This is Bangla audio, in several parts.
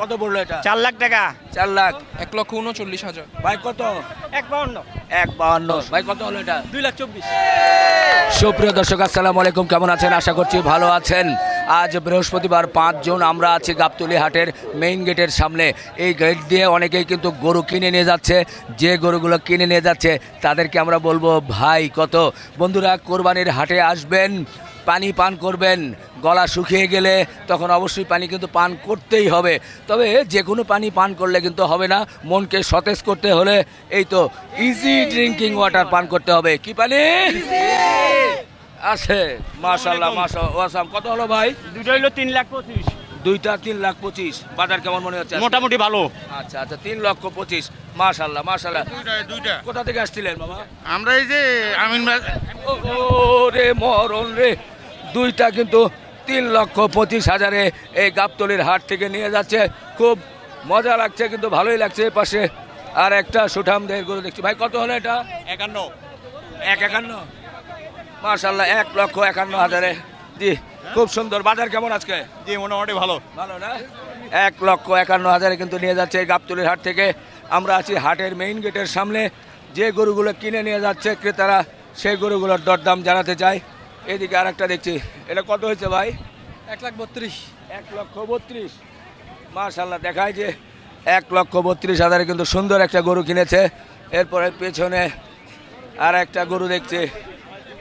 কত পড়ল এটা? চার লাখ টাকা। চার লাখ। এক লক্ষ উনচল্লিশ হাজার। ভাই কত? এক বাউন্ন। এক বাহান্ন ভাই কত হলো এটা? দুই লাখ চব্বিশ। সুপ্রিয় দর্শক আসসালামু আলাইকুম। কেমন আছেন? আশা করছি ভালো আছেন। আজ বৃহস্পতিবার পাঁচ জুন আমরা আছি গাবতলি হাটের মেইন গেটের সামনে। এই গেট দিয়ে অনেকেই কিন্তু গরু কিনে নিয়ে যাচ্ছে। যে গরুগুলো কিনে নিয়ে যাচ্ছে তাদেরকে আমরা বলব ভাই কত? বন্ধুরা কোরবানির হাটে আসবেন। পানি পান করবেন গলা শুকিয়ে গেলে তখন অবশ্যই পানি কিন্তু পান করতেই হবে। তবে যে কোনো পানি পান করলে কিন্তু হবে না মনকে সতেজ করতে হলে এই তো ইজি ড্রিঙ্কিং ওয়াটার পান করতে হবে। কি পানি? আছে মাশাল্লাহ মাশা ওয়াসাম। কত হলো ভাই? দুটো হলো তিন লাখ পঁচিশ। দুইটা তিন লাখ পঁচিশ। বাজার কেমন মনে হচ্ছে? মোটামুটি ভালো। আচ্ছা আচ্ছা তিন লক্ষ পঁচিশ। মাশাল্লাহ মাশাল্লাহ দুইটা দুইটা। কোথা থেকে আসছিলেন বাবা? আমরা এই যে আমিন ও রে মরণ রে। দুইটা কিন্তু তিন লক্ষ পঁচিশ হাজারে এই গাবতলির হাট থেকে নিয়ে যাচ্ছে। খুব মজা লাগছে কিন্তু ভালোই লাগছে এ পাশে। আর একটা সুঠামদের গরু দেখছি। ভাই কত হলো এটা? একান্ন। এক একান্ন? মার্শাল্লাহ এক লক্ষ একান্ন হাজারে। জি খুব সুন্দর। বাজার কেমন আজকে? জি মোটামুটি ভালো। ভালো না? এক লক্ষ একান্ন হাজারে কিন্তু নিয়ে যাচ্ছে এই গাবতলির হাট থেকে। আমরা আছি হাটের মেইন গেটের সামনে। যে গরুগুলো কিনে নিয়ে যাচ্ছে ক্রেতারা সেই গরুগুলোর দরদাম জানাতে চাই। এদিকে আর একটা দেখছি। এটা কত হয়েছে ভাই? এক লাখ বত্রিশ। এক লক্ষ বত্রিশ। মার্শাল্লাহ দেখায় যে এক লক্ষ বত্রিশ হাজারে কিন্তু সুন্দর একটা গরু কিনেছে। এরপরে পেছনে আর একটা গরু দেখছি।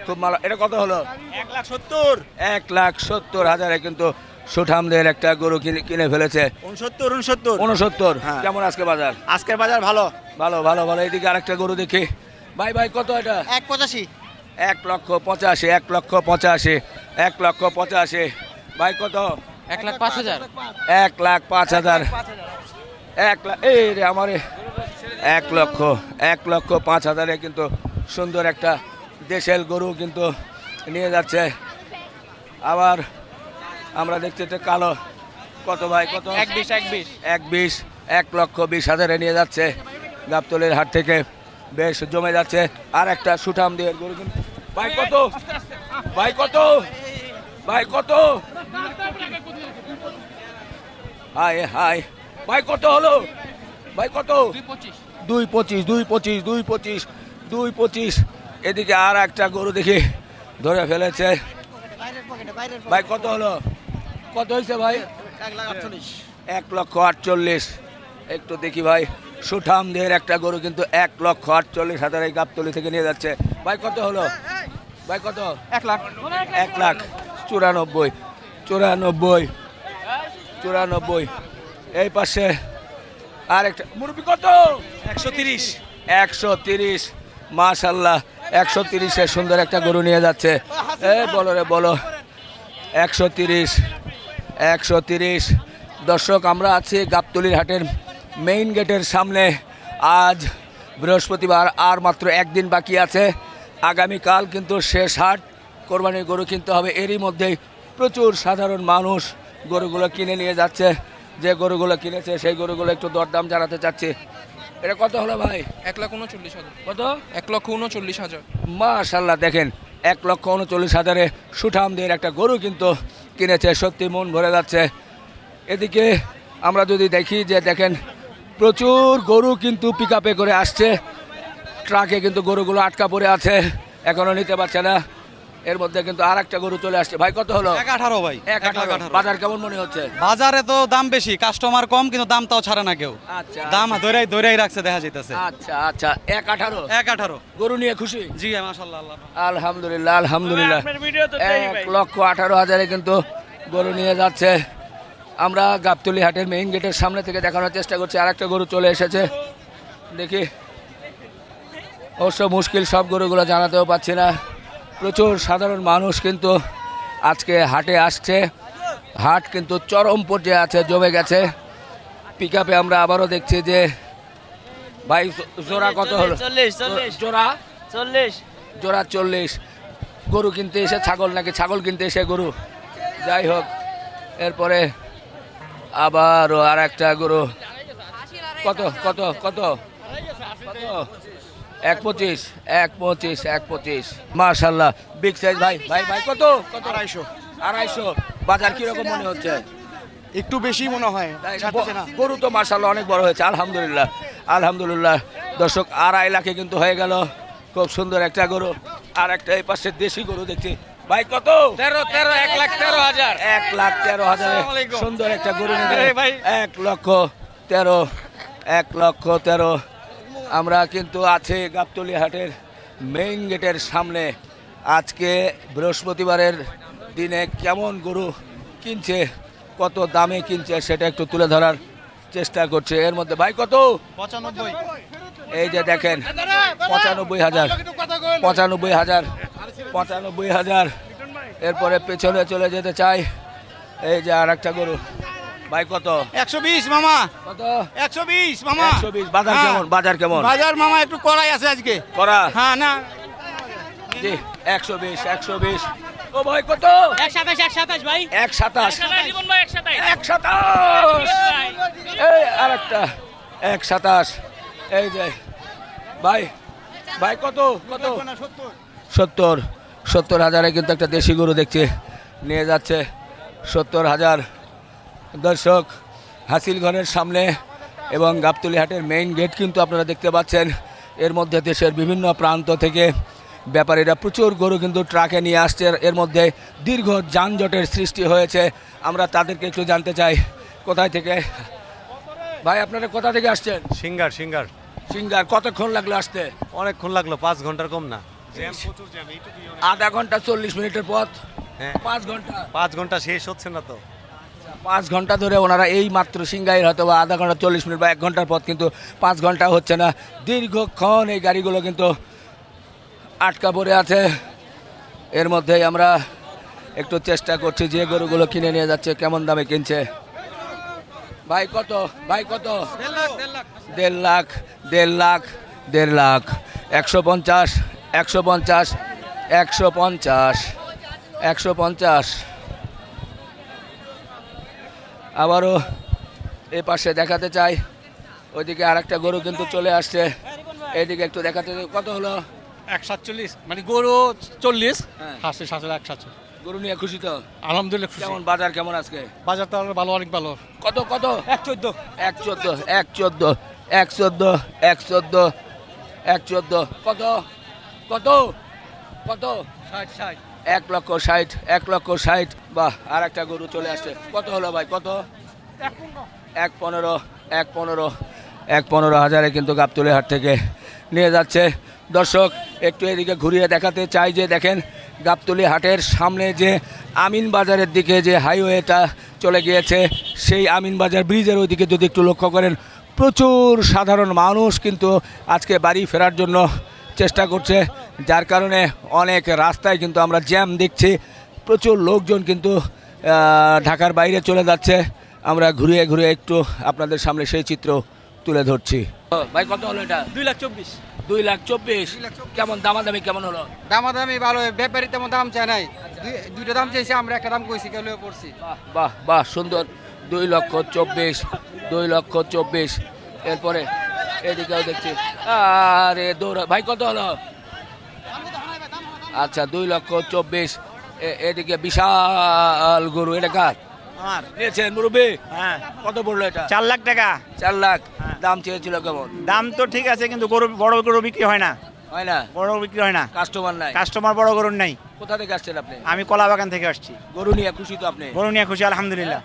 খুব ভালো। এটা কত হলো? এক লাখ সত্তর। এক লাখ সত্তর হাজারে কিন্তু সুঠামদের একটা গরু কিনে ফেলেছে। উনসত্তর উনসত্তর। উনসত্তর। হ্যাঁ। কেমন আজকে বাজার? আজকের বাজার ভালো। ভালো ভালো ভালো। এদিকে আরেকটা গরু দেখি। ভাই ভাই কত এটা? এক পঁচাশি। এক লক্ষ পঁচাশি এক লক্ষ পঁচাশি এক লক্ষ পঁচাশি। ভাই কত? এক লাখ পাঁচ হাজার। এক লাখ পাঁচ হাজার। এক লাখ এই রে আমার এক লক্ষ এক লক্ষ পাঁচ হাজারে কিন্তু সুন্দর একটা দেশের গরু কিন্তু নিয়ে যাচ্ছে। আবার আমরা দেখছি এটা কালো। কত ভাই কত? এক বিশ এক বিশ। এক বিশ এক লক্ষ বিশ হাজারে নিয়ে যাচ্ছে। গাবতলের হাট থেকে বেশ জমে যাচ্ছে। আর একটা সুঠাম দিয়ে গরু কিন্তু ভাই কত? ভাই কত? ভাই কত? হাই হাই ভাই কত হলো? ভাই কত? দুই পঁচিশ। দুই পঁচিশ দুই পঁচিশ দুই পঁচিশ এদিকে আর একটা গরু দেখি ধরে ফেলেছে। ভাই কত হলো? কত হয়েছে ভাই? এক লক্ষ আটচল্লিশ। একটু দেখি ভাই সুঠামদের একটা গরু কিন্তু এক লক্ষ আটচল্লিশ হাজার এই গাবতলি থেকে নিয়ে যাচ্ছে। ভাই কত হলো? ভাই কত? এক লাখ। এক লাখ। চুরানব্বই। চুরানব্বই। চুরানব্বই। এই পাশে আর একটা কত? একশো তিরিশ। একশো তিরিশ। মাশাল্লাহ একশো তিরিশে সুন্দর একটা গরু নিয়ে যাচ্ছে। এ বলো রে বলো। একশো তিরিশ। একশো তিরিশ। দর্শক আমরা আছি গাবতলির হাটের মেইন গেটের সামনে। আজ বৃহস্পতিবার আর মাত্র একদিন বাকি আছে। আগামীকাল কিন্তু শেষ হাট। কোরবানির গরু কিনতে হবে। এরই মধ্যেই প্রচুর সাধারণ মানুষ গরুগুলো কিনে নিয়ে যাচ্ছে। যে গরুগুলো কিনেছে সেই গরুগুলো একটু দরদাম জানাতে চাচ্ছি। এটা কত হলো ভাই? এক লাখ উনচল্লিশ হাজার। কত? এক লক্ষ উনচল্লিশ হাজার। মাশাল্লাহ দেখেন। এক লক্ষ উনচল্লিশ হাজারে সুঠামদের একটা গরু কিন্তু কিনেছে। সত্যি মন ভরে যাচ্ছে। এদিকে আমরা যদি দেখি যে দেখেন প্রচুর গরু কিন্তু পিক করে আসছে। ট্রাকে কিন্তু গরুগুলো আটকা পড়ে আছে এখনও নিতে পারছে না। এর মধ্যে কিন্তু আর একটা গরু চলে আসছে। ভাই কত হলো? এক আঠারো ভাই এক আঠারো। বাজার কেমন মনে হচ্ছে? বাজারে তো দাম বেশি কাস্টমার কম কিন্তু দাম তাও ছাড়ে না কেউ। আচ্ছা দাম ধরেই ধরেই রাখছে দেখা যাইতেছে। আচ্ছা আচ্ছা এক আঠারো। এক আঠারো। গরু নিয়ে খুশি? জি মাসাল্লাহ আলহামদুলিল্লাহ আলহামদুলিল্লাহ। আপনার ভিডিও তো দেই এক লক্ষ আঠারো হাজারে কিন্তু গরু নিয়ে যাচ্ছে। আমরা গাবতলি হাটের মেইন গেটের সামনে থেকে দেখানোর চেষ্টা করছি। আর একটা গরু চলে এসেছে। দেখি। অবশ্য মুশকিল সব গরুগুলো জানাতেও পাচ্ছি না। প্রচুর সাধারণ মানুষ কিন্তু আজকে হাটে আসছে। হাট কিন্তু চরম পর্যায়ে আছে জমে গেছে। পিক আমরা আবারও দেখছি যে ভাই জোড়া কত হলো। জোড়া? চল্লিশ। জোড়া চল্লিশ। গরু কিনতে এসে ছাগল নাকি? ছাগল কিনতে এসে গরু। যাই হোক এরপরে আবারও আর একটা গরু। কত কত কত? কত? এক পঁচিশ এক পঁচিশ এক পঁচিশ। মার্শাল্লাহ বিগ সাইজ ভাই ভাই ভাই কত? কত আড়াইশো। আড়াইশো। বাজার কীরকম মনে হচ্ছে? একটু বেশি মনে হয় না? গরু তো মার্শাল্লাহ অনেক বড় হয়েছে আলহামদুলিল্লাহ আলহামদুলিল্লাহ। দর্শক আড়াই লাখে কিন্তু হয়ে গেল। খুব সুন্দর একটা গরু। আর একটা এই পাশে দেশি গরু দেখছি। ভাই কত? তেরো তেরো এক লাখ তেরো হাজার। এক লাখ তেরো হাজার সুন্দর একটা গরু। এক লক্ষ তেরো এক লক্ষ তেরো। আমরা কিন্তু আছে গাবতলি হাটের মেইন গেটের সামনে। আজকে বৃহস্পতিবারের দিনে কেমন গরু কিনছে কত দামে কিনছে সেটা একটু তুলে ধরার চেষ্টা করছে। এর মধ্যে ভাই কত? পঁচানব্বই। এই যে দেখেন পঁচানব্বই হাজার পঁচানব্বই হাজার পঁচানব্বই হাজার। এরপরে পেছনে চলে যেতে চাই। এই যে আর একটা গরু। ভাই কত? একশো বিশ মামা। কত? একশো বিশ মামা। একশো বিশ বাজার হ্যাঁ। কেমন? বাজার কেমন? বাজার মামা একটু কড়াই আছে আজকে। করা হ্যাঁ না। জি একশো বিশ একশো বিশ। ও ভাই কত? এক সাতাশ এক সাতাশ ভাই। এক সাতাশ। জীবন ভাই এক সাতাশ। এক সাতাশ। এই আর একটা এক সাতাশ। এই যে ভাই ভাই কত? কত? সত্তর। সত্তর হাজারে কিন্তু একটা দেশি গরু দেখছি। নিয়ে যাচ্ছে সত্তর হাজার। দর্শক হাসিল ঘরের সামনে এবং গাবতলি হাটের মেইন গেট কিন্তু আপনারা দেখতে পাচ্ছেন। এর মধ্যে দেশের বিভিন্ন প্রান্ত থেকে ব্যাপারীরা প্রচুর গরু কিন্তু ট্রাকে নিয়ে আসছে। এর- এর মধ্যে দীর্ঘ যানজটের সৃষ্টি হয়েছে। আমরা তাদেরকে একটু জানতে চাই কোথায় থেকে? ভাই আপনারা কোথা থেকে আসছেন? Singer singer. সিঙ্গার কতক্ষণ লাগল আসতে? অনেকক্ষণ লাগল পাঁচ ঘণ্টার কম না। আধা ঘণ্টা চল্লিশ মিনিটের পথ। হ্যাঁ। পাঁচ ঘণ্টা। পাঁচ ঘণ্টা শেষ হচ্ছে না তো। পাঁচ ঘণ্টা ধরে ওনারা এই মাত্র সিঙ্গাইয়ের হয়তো বা আধা ঘণ্টা, চল্লিশ মিনিট বা এক ঘণ্টার পথ কিন্তু পাঁচ ঘণ্টা হচ্ছে না। দীর্ঘক্ষণ এই গাড়িগুলো কিন্তু আটকা পড়ে আছে। এর মধ্যেই আমরা একটু চেষ্টা করছি যে গরুগুলো কিনে নিয়ে যাচ্ছে, কেমন দামে কিনছে। ভাই, কত? ভাই, কত? দেড় লাখ দেড় লাখ দেড় লাখ, একশো পঞ্চাশ একশো পঞ্চাশ একশো পঞ্চাশ একশো পঞ্চাশ। আবারও এ পাশে দেখাতে চাই। ওইদিকে আর একটা গরু কিন্তু চলে আসছে। এইদিকে একটু দেখাতে কত হলো? এক সাতচল্লিশ মানে গরু চল্লিশ হ্যাঁ। হাসি সাতশো এক সাতশো গরু নিয়ে খুশি তো? আলহামদুলিল্লাহ খুশি। কেমন? বাজার কেমন আজকে? বাজার তো ভালো অনেক ভালো। কত কত? এক চোদ্দ। এক চোদ্দ এক চোদ্দ এক চোদ্দ এক চোদ্দ এক চোদ্দ। কত? কত? কত? ষাট ষাট। এক লক্ষ ষাট, এক লক্ষ ষাট। বাহ আর একটা গরু চলে আসছে। কত হলো ভাই? কত? এক পনেরো এক পনেরো এক পনেরো হাজারে কিন্তু গাবতলি হাট থেকে নিয়ে যাচ্ছে। দর্শক, একটু এদিকে ঘুরিয়ে দেখাতে চাই যে দেখেন গাবতলি হাটের সামনে যে আমিন বাজারের দিকে যে হাইওয়েটা চলে গিয়েছে, সেই আমিন বাজার ব্রিজের ওইদিকে যদি একটু লক্ষ্য করেন, প্রচুর সাধারণ মানুষ কিন্তু আজকে বাড়ি ফেরার জন্য চেষ্টা করছে। যার কারণে অনেক রাস্তায় কিন্তু আমরা জ্যাম দেখছি। প্রচুর লোকজন কিন্তু ঢাকার বাইরে চলে যাচ্ছে। আমরা ঘুরিয়ে ঘুরিয়ে একটু আপনাদের সামনে সেই চিত্র তুলে ধরছি। ভাই কত হলো এটা? দুই লাখ চব্বিশ। দুই লাখ চব্বিশ। কেমন দামাদামি কেমন হলো? দামাদামি ভালো ব্যাপারী তেমন দাম চায় নাই। দুই- দুইটা দাম চাইছে আমরা একটা দাম কইছি কেউ পড়ছি। বাহ বাহ বাহ সুন্দর। দুই লক্ষ চব্বিশ দুই লক্ষ চব্বিশ। এরপরে এদিকেও দেখছি। আরে দৌড়া ভাই কত হলো? আচ্ছা দুই লক্ষ চব্বিশ। এদিকে বিশাল গরু এটা কার? আমার। নিয়েছেন মুরব্বী? হ্যাঁ। কত পড়ল এটা? চার লাখ টাকা। চার লাখ। হ্যাঁ। দাম চেয়েছিল কেমন? দাম তো ঠিক আছে কিন্তু গরু বড় গরু বিক্রি হয় না। হয় না? বড় বিক্রি হয় না। কাস্টমার নাই? কাস্টমার বড় গরুর নাই। কোথা থেকে আসছেন আপনি? আমি কলা বাগান থেকে আসছি। গরু নিয়ে খুশি তো আপনি? গরু নিয়ে খুশি আলহামদুলিল্লাহ।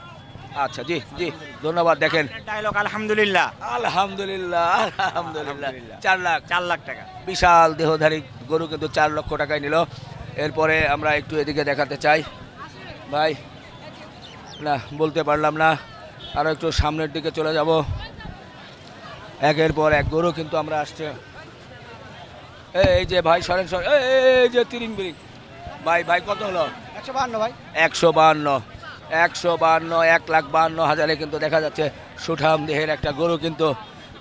আচ্ছা জি জি ধন্যবাদ দেখেন। ডায়লগ আলহামদুলিল্লাহ। আলহামদুলিল্লাহ আলহামদুলিল্লাহ। চার লাখ। চার লাখ টাকা। বিশাল দেহধারী গরু কিন্তু চার লক্ষ টাকায় নিল। এরপরে আমরা একটু এদিকে দেখাতে চাই। ভাই না বলতে পারলাম না। আরও একটু সামনের দিকে চলে যাব। একের পর এক গরু কিন্তু আমরা আসছে। এই যে ভাই সরেন সরেন। এই, যে তিরিং বিরিং ভাই ভাই কত হলো? একশো বান্ন ভাই। একশো বাহান্ন। একশো বাহান্ন এক লাখ বাহান্ন হাজারে কিন্তু দেখা যাচ্ছে সুঠাম দেহের একটা গরু কিন্তু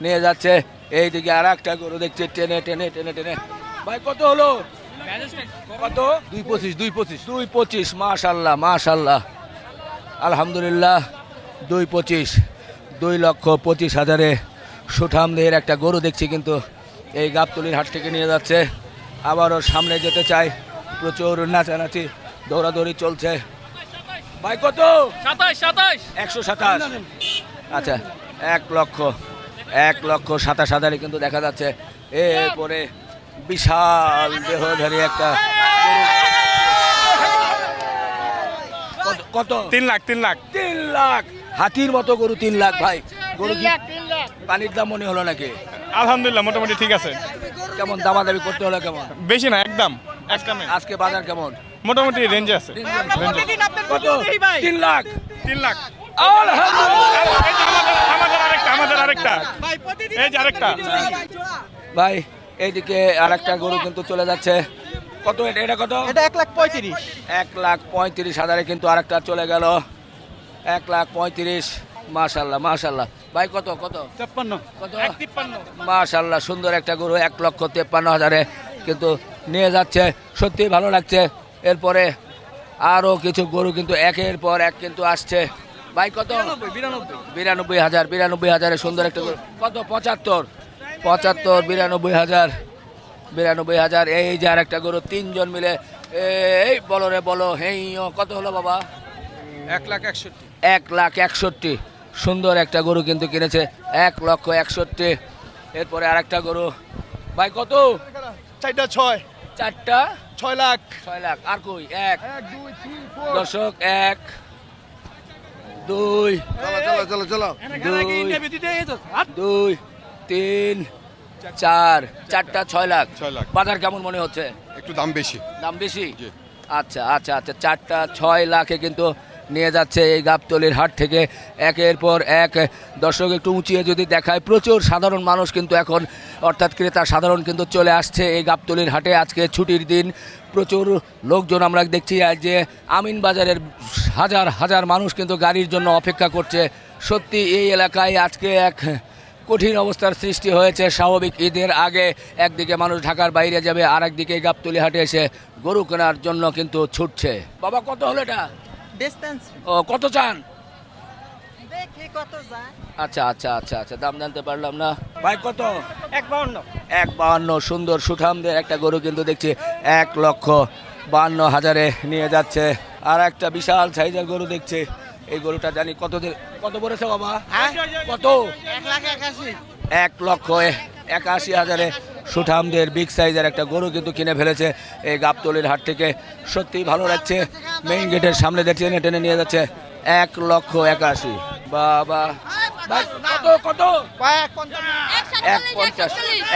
নিয়ে যাচ্ছে। এইদিকে আর একটা গরু দেখছি টেনে টেনে টেনে টেনে। ভাই কত হলো? কত? দুই পঁচিশ দুই পঁচিশ। দুই পঁচিশ মাশাল্লাহ মাশাল্লাহ। আলহামদুলিল্লাহ দুই পঁচিশ দুই লক্ষ পঁচিশ হাজারে সুঠাম দেহের একটা গরু দেখছি কিন্তু এই গাবতলির হাট থেকে নিয়ে যাচ্ছে। আবারও সামনে যেতে চাই। প্রচুর নাচানাচি দৌড়াদৌড়ি চলছে। ভাই কত? সাতাশ সাতাশ। একশো সাতাশ। আচ্ছা এক লক্ষ এক লক্ষ সাতাশ হাজারে কিন্তু দেখা যাচ্ছে। এরপরে বিশাল দেহধারী একটা কত- কত? তিন লাখ তিন লাখ। তিন লাখ। হাতির মতো গরু তিন লাখ ভাই। গরু কি পানির দাম মনে হলো নাকি? আলহামদুলিল্লাহ মোটামুটি ঠিক আছে। কেমন? দামাদামি করতে হলো কেমন? বেশি না একদম। একদমই আজকে বাজার কেমন? মোটামুটি রেঞ্জে আছে। কত? তিন লাখ। তিন লাখ। আমাদের আরেকটা আমাদের আরেকটা। এই যে আরেকটা। ভাই। এইদিকে আর একটা গরু কিন্তু চলে যাচ্ছে। কত এটা? এটা কত? এটা এক লাখ পঁয়ত্রিশ। এক লাখ পঁয়ত্রিশ হাজারে কিন্তু আরেকটা চলে গেল। এক লাখ পঁয়ত্রিশ। মাশাল্লাহ মাশাল্লাহ ভাই কত কত? তেপ্পান্ন। কত? তিপ্পান্ন। মাশাল্লাহ সুন্দর একটা গরু এক লক্ষ তেপ্পান্ন হাজারে কিন্তু নিয়ে যাচ্ছে। সত্যি ভালো লাগছে। এরপরে আরও কিছু গরু কিন্তু একের পর এক কিন্তু আসছে। ভাই কত? বিরানব্বই হাজার বিরানব্বই হাজারে সুন্দর একটা গরু। কত? পঁচাত্তর। পঁচাত্তর বিরানব্বই হাজার। বিরানব্বই হাজার এই যে আর একটা গরু তিনজন মিলে। এই বলো রে বলো। হেই কত হলো বাবা? এক লাখ একষট্টি। এক লাখ একষট্টি। সুন্দর একটা গরু কিন্তু কিনেছে। এক লক্ষ একষট্টি। এরপরে আর একটা গরু। ভাই কত? চারটা ছয়। চারটা? ছয় লাখ। ছয় লাখ। আর কই? এক। দর্শক এক। দুই। চলো চলো চলো দুই। দুই তিন চার। চারটা ছয় লাখ। ছয় লাখ। বাজার কেমন মনে হচ্ছে? একটু দাম বেশি। দাম বেশি? আচ্ছা আচ্ছা আচ্ছা। চারটা ছয় লাখে কিন্তু নিয়ে যাচ্ছে এই গাবতলির হাট থেকে। একের পর এক দর্শক একটু উঁচিয়ে যদি দেখায়, প্রচুর সাধারণ মানুষ কিন্তু এখন, অর্থাৎ ক্রেতা সাধারণ কিন্তু চলে আসছে এই গাবতলির হাটে আজকে ছুটির দিন। প্রচুর লোকজন আমরা দেখছি যে আমিন বাজারের হাজার হাজার মানুষ কিন্তু গাড়ির জন্য অপেক্ষা করছে। সত্যি এই এলাকায় আজকে এক কঠিন অবস্থার সৃষ্টি হয়েছে স্বাভাবিক ঈদের আগে। একদিকে মানুষ ঢাকার বাইরে যাবে আর একদিকে গাবতলি হাটে এসে গরু কেনার জন্য কিন্তু ছুটছে। বাবা, কত হলো এটা? ও কত চান? দেখি কত যায়। আচ্ছা আচ্ছা আচ্ছা আচ্ছা দাম জানতে পারলাম না। ভাই কত? এক বাউন্ন। এক বাহান্ন সুন্দর সুঠামদের একটা গরু কিন্তু দেখছি এক লক্ষ বাহান্ন হাজারে নিয়ে যাচ্ছে। আর একটা বিশাল সাইজের গরু দেখছে। এই গরুটা জানি কত কত পড়েছে বাবা? কত? এক লাখ একাশি। এক লক্ষ এ- একাশি হাজারে সুঠামদের বিগ সাইজের একটা গরু কিন্তু কিনে ফেলেছে এই গাবতলির হাট থেকে। সত্যি ভালো লাগছে। মেইন গেটের সামনে দিয়ে টেনে টেনে নিয়ে যাচ্ছে। এক লক্ষ একাশি। বাবা। কত কত? এক পঞ্চাশ।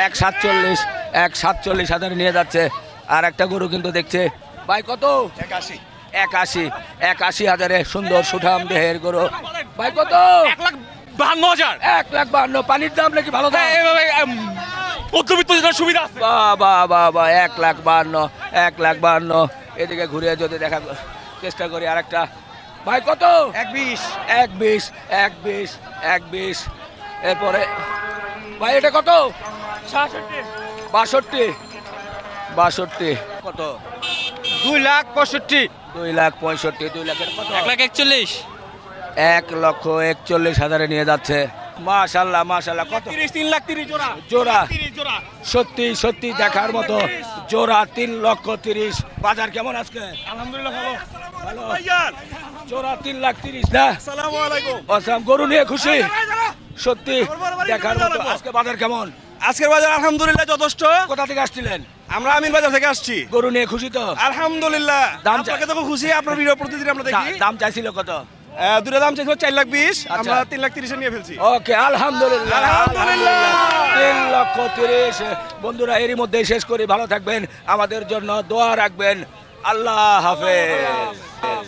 এক সাতচল্লিশ। এক সাতচল্লিশ হাজারে নিয়ে যাচ্ছে। আর একটা গরু কিন্তু দেখছে। ভাই কত? একাশি। একাশি। একাশি হাজারে সুন্দর সুঠাম দেহের গরু। ভাই কত? এক লাখ বাহান্ন হাজার। এক লাখ বান্ন। পানির দাম নাকি ভালো দাম? এভাবে মধ্যবিত্ত যেটা সুবিধা আছে। বা বা বা বা এক লাখ বান্ন এক লাখ বান্ন। এদিকে ঘুরে যদি দেখা চেষ্টা করি আরেকটা। ভাই কত? এক বিশ। এক বিশ এক বিশ এক বিশ। এরপরে ভাই এটা কত? বাষট্টি। বাষট্টি। কত? দুই লাখ পঁয়ষট্টি। দুই লাখ পঁয়ষট্টি দুই লাখের কত? এক লাখ একচল্লিশ। এক লক্ষ একচল্লিশ হাজারে নিয়ে যাচ্ছে। মাশাল্লাহ মাশাল্লাহ কত? তিরিশ তিন লাখ তিরিশ জোড়া। জোড়া। জোড়া। সত্যি সত্যি দেখার মতো জোড়া তিন লক্ষ তিরিশ। বাজার কেমন আজকে? আলহামদুলিল্লাহ ভালো। ভালো। জোড়া তিন লাখ তিরিশ না? আসসালামু গরু নিয়ে খুশি? সত্যি দেখার মতো আজকে বাজার কেমন? আজকের বাজার আলহামদুলিল্লাহ যথেষ্ট। কোথা থেকে আসছিলেন? আমরা আমিন বাজার থেকে আসছি। গরু নিয়ে খুশি তো? আলহামদুলিল্লাহ। দাম আপনাকে তো খুশি আপনার ভিডিও প্রতিদিন আমরা দেখি। দাম চাইছিল কত? দুটো দাম চাইছিল চার লাখ বিশ আচ্ছা। আমরা তিন লাখ তিরিশে নিয়ে ফেলছি। ওকে আলহামদুলিল্লাহ। আলহামদুলিল্লাহ। তিন লক্ষ তিরিশ। বন্ধুরা এরই মধ্যে শেষ করি। ভালো থাকবেন। আমাদের জন্য দোয়া রাখবেন। আল্লাহ হাফেজ।